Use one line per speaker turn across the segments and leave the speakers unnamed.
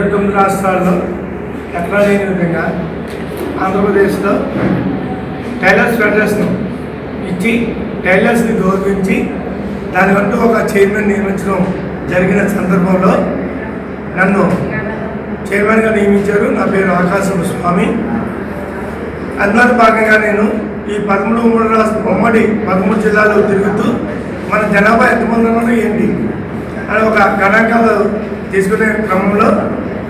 రాష్ట్రాల్లో ఎక్కడా లేని విధంగా ఆంధ్రప్రదేశ్లో టైలర్స్ ఫెడరేషన్ ఇచ్చి టైలర్స్ని గౌరవించి దానికంటూ ఒక చైర్మన్ నియమించడం జరిగిన సందర్భంలో నన్ను చైర్మన్గా నియమించారు. నా పేరు ఆకాశం స్వామి. అందులో భాగంగా నేను ఈ పదమూడు మూడు రాష్ట్ర ఉమ్మడి పదమూడు జిల్లాలో తిరుగుతూ మన జనాభా ఎంతమంది ఉన్నారో ఏంటి అని ఒక గణాంకాలు తీసుకునే క్రమంలో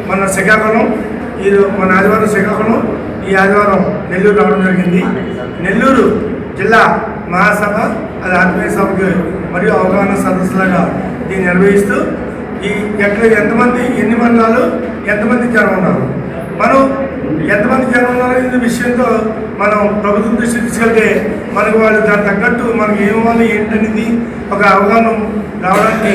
మన శ్రీకాకుళం ఈ మన ఆదివారం శ్రీకాకుళం ఈ ఆదివారం నెల్లూరు రావడం జరిగింది. నెల్లూరు జిల్లా మహాసభ అది ఆత్మీయ సభకు మరియు అవగాహన సదస్సులుగా దీన్ని నిర్వహిస్తూ ఈ ఎక్కడ ఎంతమంది ఎన్ని మండలాలు ఎంతమంది జనం ఉన్నారు మనం ఎంతమంది జనం ఉన్నారు ఈ విషయంతో మనం ప్రభుత్వం దృష్టి తీసుకెళ్తే మనకు వాళ్ళు దానికి తగ్గట్టు మనకి ఏం వాళ్ళు ఏంటనేది ఒక అవగాహన రావడానికి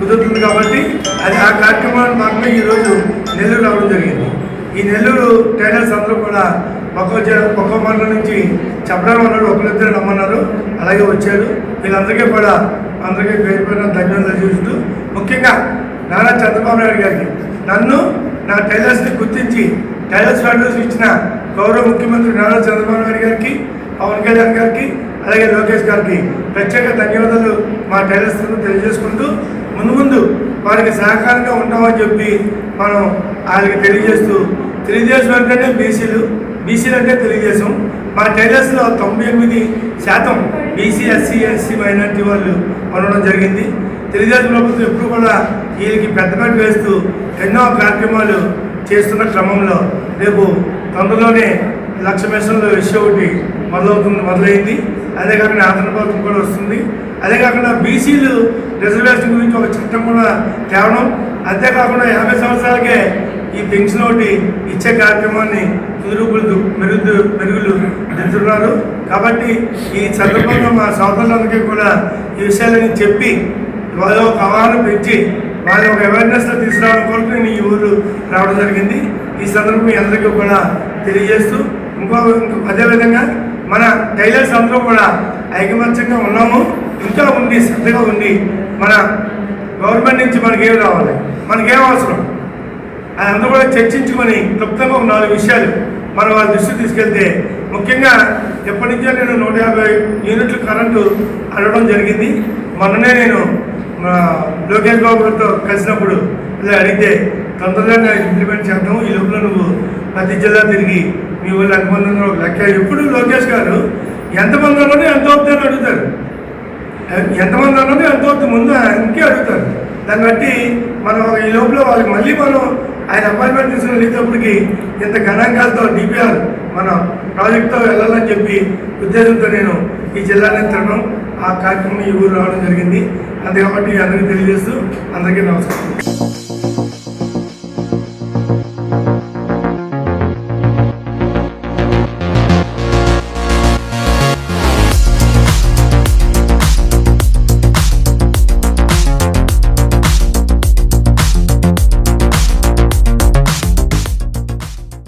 కుదురుతుంది కాబట్టి అది ఆ కార్యక్రమాన్ని మాత్రమే ఈరోజు నెల్లూరు రావడం జరిగింది. ఈ నెల్లూరు టైలర్స్ అందరూ కూడా ఒక్కో జ- ఒక్కో మండలం నుంచి చెప్పడం అన్నాడు ఒకరిద్దరు రమ్మన్నారు. అలాగే వచ్చారు. వీళ్ళందరికీ కూడా అందరికీ పేరు పేరున ధన్యవాదాలు చూస్తూ ముఖ్యంగా నారా చంద్రబాబు నాయుడు గారికి నన్ను నా టైలర్స్ని గుర్తించి టైలర్స్ ఫెడరేషన్ ఇచ్చిన గౌరవ ముఖ్యమంత్రి నారా చంద్రబాబు నాయుడు గారికి పవన్ కళ్యాణ్ గారికి అలాగే లోకేష్ గారికి ప్రత్యేక ధన్యవాదాలు మా టైలర్స్ తెలియజేసుకుంటూ ముందు ముందు వారికి సహకారంగా ఉంటామని చెప్పి మనం వాళ్ళకి తెలియజేస్తూ తెలుగుదేశం అంటేనే బీసీలు బీసీలు అంటే తెలుగుదేశం మా టైలర్స్లో తొంభై ఎనిమిది శాతం బీసీ ఎస్సీ ఎస్సీ మైనార్టీ వాళ్ళు ఉండడం జరిగింది. తెలుగుదేశం ప్రభుత్వం ఎప్పుడు కూడా వీళ్ళకి పెద్దపేట వేస్తూ ఎన్నో కార్యక్రమాలు చేస్తున్న క్రమంలో రేపు తొందరలోనే లక్ష మిషన్లు విషయం ఒకటి మొదలవుతుంది మొదలైంది. అదే కాకుండా ఆంధ్రప్రభుత్వం కూడా వస్తుంది. అదే కాకుండా బీసీలు రిజర్వేషన్ గురించి ఒక చట్టం కూడా తేవడం. అంతేకాకుండా యాభై సంవత్సరాలకే ఈ పెన్షన్ ఒకటి ఇచ్చే కార్యక్రమాన్ని కుదురుపులు మెరుగు మెరుగులు దిద్దుతున్నారు కాబట్టి ఈ సందర్భంగా మా సోదరులందరికీ కూడా ఈ విషయాలని చెప్పి వాళ్ళ ఒక అవగాహన పెంచి వాళ్ళ ఒక అవేర్నెస్లో తీసుకురావడం కొరకు నేను ఈ ఊరు రావడం జరిగింది. ఈ సందర్భం అందరికీ కూడా తెలియజేస్తూ ఇంకో ఇంకో అదేవిధంగా మన టైలర్స్ అందరూ కూడా ఐకమత్యంగా ఉన్నాము. ఇంకా ఉండి శ్రద్ధగా ఉండి మన గవర్నమెంట్ నుంచి మనకేం రావాలి? మనకేం అవసరం? అది అందరూ కూడా చర్చించుకొని క్లుప్తంగా ఒక నాలుగు విషయాలు మనం వాళ్ళ దృష్టికి తీసుకెళ్తే ముఖ్యంగా ఎప్పటి నుంచో నేను నూట యాభై యూనిట్లు కరెంటు అడగడం జరిగింది. మొన్ననే నేను మా లోకేష్ బాబు గారితో కలిసినప్పుడు ఇలా అడిగితే తొందరగా ఇంప్లిమెంట్ చేద్దాం ఈ లోపల నువ్వు ప్రతి జిల్లా తిరిగి మీ వాళ్ళు ఎంతమంది ఉన్నారో లెక్క. ఎప్పుడు లోకేష్ గారు ఎంతమంది ఉన్నారో ఎంత అవుతుందని అడుగుతారు. ఎంతమంది అన్నది ఎంతవరకు ముందు ఇంకే అడుగుతారు. దాన్ని బట్టి మనం ఈ లోపల వాళ్ళకి మళ్ళీ మనం ఆయన అపాయింట్మెంట్ తీసుకుని వెళ్ళేటప్పటికి ఇంత గణాంకాలతో డిపిఆర్ మన ప్రాజెక్ట్తో వెళ్ళాలని చెప్పి ఉద్దేశంతో నేను ఈ జిల్లాని తిరగడం ఆ కార్యక్రమం ఈ ఊరు రావడం జరిగింది. అంతే కాబట్టి అందరికీ తెలియజేస్తూ అందరికీ నమస్కారం.